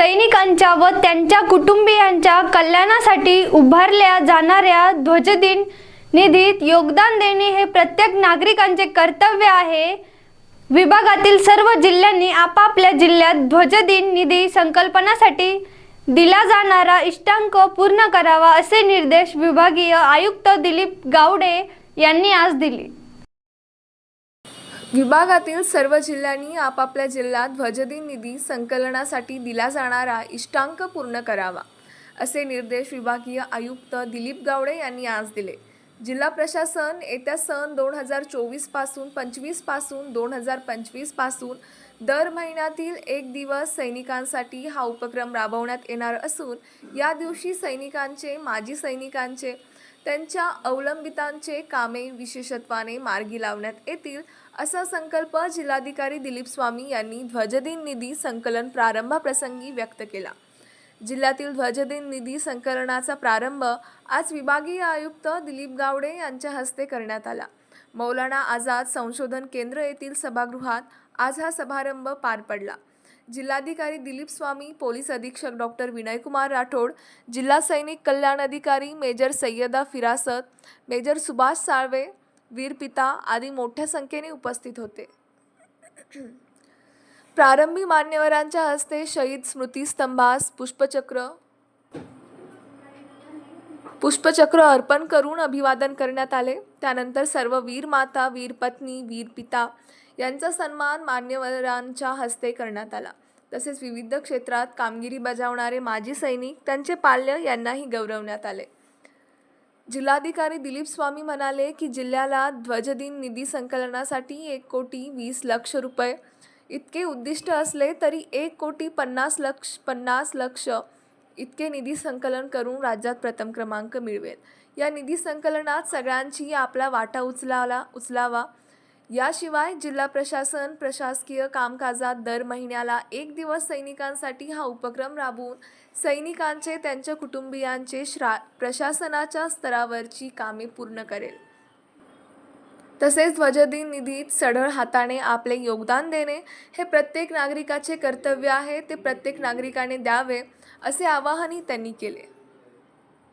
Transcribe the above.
सैनिकांच्या व त्यांच्या कुटुंबियांच्या कल्याणासाठी उभारल्या जाणाऱ्या ध्वजदिन निधीत योगदान देणे हे प्रत्येक नागरिकांचे कर्तव्य आहे. विभागातील सर्व जिल्ह्यांनी आपापल्या जिल्ह्यात ध्वजदिन निधी संकल्पनासाठी दिला जाणारा इष्टांक पूर्ण करावा असे निर्देश विभागीय आयुक्त दिलीप गावडे यांनी आज दिले. विभागातील सर्व जिल्ह्यांनी आपापल्या जिल्ह्यात ध्वजदिन निधी संकलनासाठी दिला जाणारा इष्टांक पूर्ण करावा असे निर्देश विभागीय आयुक्त दिलीप गावडे यांनी आज दिले. जिल्हा प्रशासन येत्या सन दोन हजार चोवीसपासून पंचवीसपासून दोन हजार पंचवीसपासून दर महिन्यातील एक दिवस सैनिकांसाठी हा उपक्रम राबवण्यात येणार असून या दिवशी सैनिकांचे माजी सैनिकांचे त्यांच्या अवलंबितांचे कामे विशेषत्वाने मार्गी लावण्यात येतील असा संकल्प जिल्हाधिकारी दिलीप स्वामी यांनी ध्वजदिन निधी संकलन प्रारंभाप्रसंगी व्यक्त केला. जिल्ह्यातील ध्वजदिन निधी संकलनाचा प्रारंभ आज विभागीय आयुक्त दिलीप गावडे यांच्या हस्ते करण्यात आला. मौलाना आझाद संशोधन केंद्र येथील सभागृहात आज हा समारंभ पार पडला. जिल्हाधिकारी दिलीप स्वामी पोलीस अधीक्षक डॉक्टर विनयकुमार राठोड जिल्हा सैनिक कल्याण अधिकारी मेजर सय्यदा फिरासत मेजर सुभाष साळवे वीरपिता आदी मोठ्या संख्येने उपस्थित होते. प्रारंभी मान्यवरांच्या हस्ते शहीद स्मृतीस्तंभास पुष्पचक्र पुष्पचक्र अर्पण करून अभिवादन करण्यात आले. त्यानंतर सर्व वीर माता वीर पत्नी वीर पिता यांचा सन्मान मान्यवरांच्या हस्ते करण्यात आला. तसेच विविध क्षेत्रात कामगिरी बजावणारे माजी सैनिक त्यांचे पाल्य यांनाही गौरवण्यात आले. जिल्हाधिकारी दिलीप स्वामी म्हणाले की जिल्ह्याला ध्वजदिन निधी संकलनासाठी एक कोटी वीस लक्ष रुपये इतके उद्दिष्ट असले तरी एक कोटी पन्नास लक्ष पन्नास लक्ष इतके निधी संकलन करून राज्यात प्रथम क्रमांक मिळवेल. या निधी संकलनात सगळ्यांची आपला वाटा उचलाला उचलावा. याशिवाय जिल्हा प्रशासन प्रशासकीय कामकाजात दर महिन्याला एक दिवस सैनिकांसाठी हा उपक्रम राबवून सैनिकांचे त्यांच्या कुटुंबियांचे श्रा प्रशासनाच्या स्तरावरची कामे पूर्ण करेल. तसेच ध्वजदिन निधीत सढळ हाताने आपले योगदान देणे हे प्रत्येक नागरिकाचे कर्तव्य आहे ते प्रत्येक नागरिकाने द्यावे असे आवाहनही त्यांनी केले.